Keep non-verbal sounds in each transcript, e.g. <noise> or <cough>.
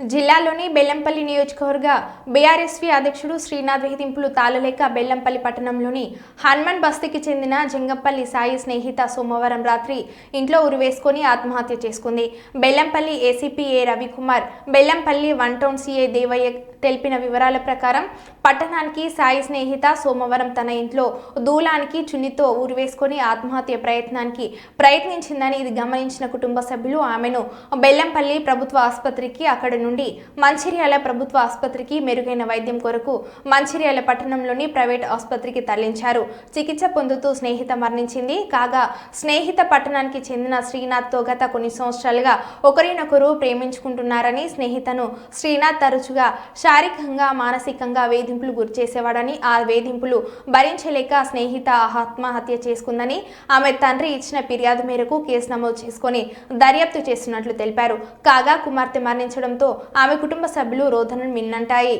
జిల్లాలోని బెల్లంపల్లి నియోజకవర్గ బీఆర్ఎస్వి అధ్యక్షుడు శ్రీనాథ్ వేధింపులు తాళలేక బెల్లంపల్లి పట్టణంలోని హనుమాన్ బస్తీకి చెందిన జంగంపల్లి సాయి స్నేహిత సోమవారం రాత్రి ఇంట్లో ఉరివేసుకొని ఆత్మహత్య చేసుకుంది. Bellampalli ACP A Ravikumar Bellampalli one town CA Devaiah తెలిపిన వివరాల ప్రకారం పట్టణానికి సాయి స్నేహిత సోమవారం తన ఇంట్లో దూలానికి చున్నితో ఉరివేసుకొని ఆత్మహత్య ప్రయత్నానికి ప్రయత్నించిందని ఇది గమనించిన కుటుంబ సభ్యులు. ఆమెను బెల్లంపల్లి ప్రభుత్వ ఆసుపత్రికి అక్కడి నుండి మంచిర్యాల ప్రభుత్వ ఆసుపత్రికి మెరుగైన వైద్యం కొరకు మంచిర్యాల పట్టణంలోని ప్రైవేట్ ఆసుపత్రికి తరలించారు. చికిత్స పొందుతూ స్నేహిత మరణించింది. కాగా స్నేహిత పట్టణానికి చెందిన శ్రీనాథ్తో గత కొన్ని సంవత్సరాలుగా ఒకరినొకరు ప్రేమించుకుంటున్నారని స్నేహితను శ్రీనాథ్ తరచుగా శారీరకంగా మానసికంగా వేధింపులు గురిచేసేవాడని ఆ వేధింపులు భరించలేక స్నేహిత ఆత్మహత్య చేసుకుందని ఆమె తండ్రి ఇచ్చిన ఫిర్యాదు మేరకు కేసు నమోదు చేసుకొని దర్యాప్తు చేస్తున్నట్లు తెలిపారు. కాగా కుమార్తె మరణించడంతో ఆమె కుటుంబ సభ్యులు రోదనను మిన్నంటాయి.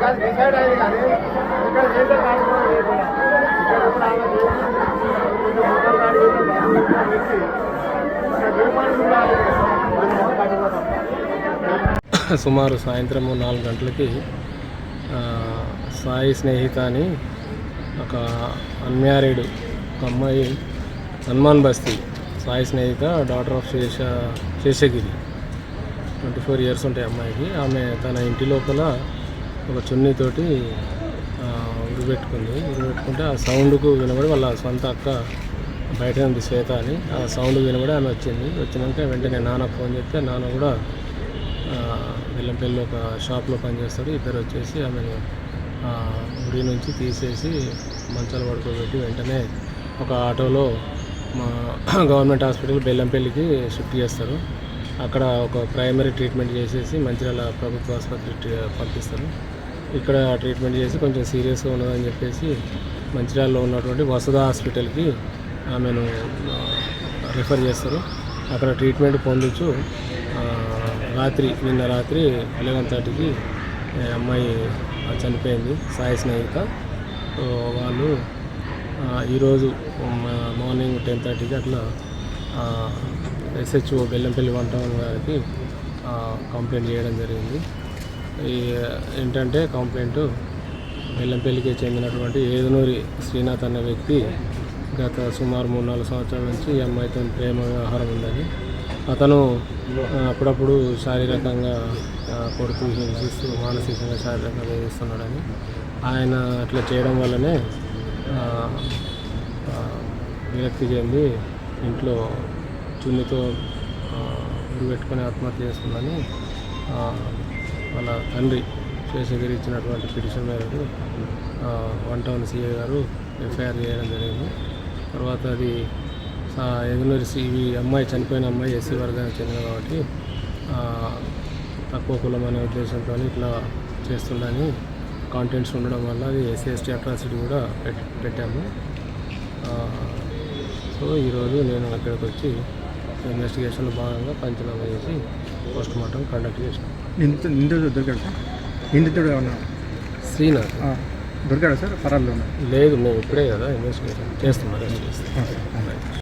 కాదు డిసైడ్ అయింది కానీ ఇక్కడ చేసే కార్యక్రమం లేకుండా ఇక్కడ ఇప్పుడు ఆమె మొత్తం కాడి వ్యక్తి ఇక్కడ నిర్మాణం ఉండాలి సుమారు సాయంత్రము నాలుగు గంటలకి సాయి స్నేహిత అని ఒక అన్మ్యారీడ్ ఒక అమ్మాయి Hanuman Basti Sai Snehitha daughter of Sesha Seshagiri. Twenty four years ఉంటాయి అమ్మాయికి. ఆమె తన ఇంటి లోపల ఒక చున్నీతోటి ఆ, ఉరిపెట్టుకుంది. ఉరిపెట్టుకుంటే ఆ సౌండ్కు వినబడి వాళ్ళ సొంత అక్క బయట ఉంది శ్వేత అని. ఆ సౌండ్ వినబడి ఆమె వచ్చింది. వచ్చినాక వెంటనే నాన్న ఫోన్ చేస్తే నాన్న కూడా ఆ, బెల్లంపల్లి ఒక షాప్లో పనిచేస్తాడు. ఇద్దరు వచ్చేసి ఆమెను గుడి ఉరి నుంచి తీసేసి మంచాలు పడుకోబెట్టి వెంటనే ఒక ఆటోలో మా <clears throat> గవర్నమెంట్ హాస్పిటల్ బెల్లంపల్లికి షిఫ్ట్ చేస్తారు. అక్కడ ఒక ప్రైమరీ ట్రీట్మెంట్ చేసేసి మంచిర్యాల ప్రభుత్వ ఆసుపత్రి పంపిస్తారు. ఇక్కడ ట్రీట్మెంట్ చేసి కొంచెం సీరియస్గా ఉన్నదని చెప్పేసి మంచిర్యాలలో ఉన్నటువంటి వసుధ హాస్పిటల్కి ఆమెను రిఫర్ చేస్తారు. అక్కడ ట్రీట్మెంట్ పొందొచ్చు రాత్రి నిన్న రాత్రి ఎలెవెన్ థర్టీకి అమ్మాయి చనిపోయింది. సాయి స్నేహిత. వాళ్ళు ఈరోజు మార్నింగ్ టెన్ థర్టీకి అట్లా ఎస్హెచ్ఓ బెల్లంపల్లి వన్ టౌన్ గారికి కంప్లైంట్ చేయడం జరిగింది. ఈ ఏంటంటే కంప్లైంట్ బెల్లంపల్లికి చెందినటువంటి ఏదనూరి శ్రీనాథ్ అనే వ్యక్తి గత సుమారు మూడు నాలుగు సంవత్సరాల నుంచి ఈ అమ్మాయితో ప్రేమ వ్యవహారం ఉందని అతను అప్పుడప్పుడు శారీరకంగా ఆ, కొడుతూ హింసిస్తూ మానసికంగా శారీరకంగా వేధిస్తున్నాడని ఆయన అట్లా చేయడం వల్లనే విరక్తి చెంది ఇంట్లో చున్నీతో ఆ, పెట్టుకొని ఆత్మహత్య చేసుకుందని వాళ్ళ తండ్రి శేషగిరి ఇచ్చినటువంటి పిటిషన్ మేరకు వన్ టౌన్ సిఐ గారు ఎఫ్ఐఆర్ చేయడం జరిగింది. తర్వాత అది ఎగునూరి సివి అమ్మాయి చనిపోయిన అమ్మాయి ఎస్సీ వర్గానికి చెందిన కాబట్టి తక్కువ కులం అనే ఉద్దేశంతో ఇట్లా చేస్తుండని కాంటెంట్స్ ఉండడం వల్ల అది ఎస్సీ ఎస్టీ అట్రాసిటీ కూడా పెట్టాము. సో ఈరోజు నేను అక్కడికి వచ్చి ఇన్వెస్టిగేషన్లో భాగంగా పంచనామా చేసి పోస్ట్ మార్టం కండక్ట్ చేసాను. నిందితుడు నిందితుడు దొరికాడు సార్? నిందితుడు ఏమన్నా? శ్రీనాథ్. దొరికాడా సార్? పరాల్లో లేదు మేము ఇప్పుడే కదా ఇన్వెస్టిగేషన్ చేస్తున్నాం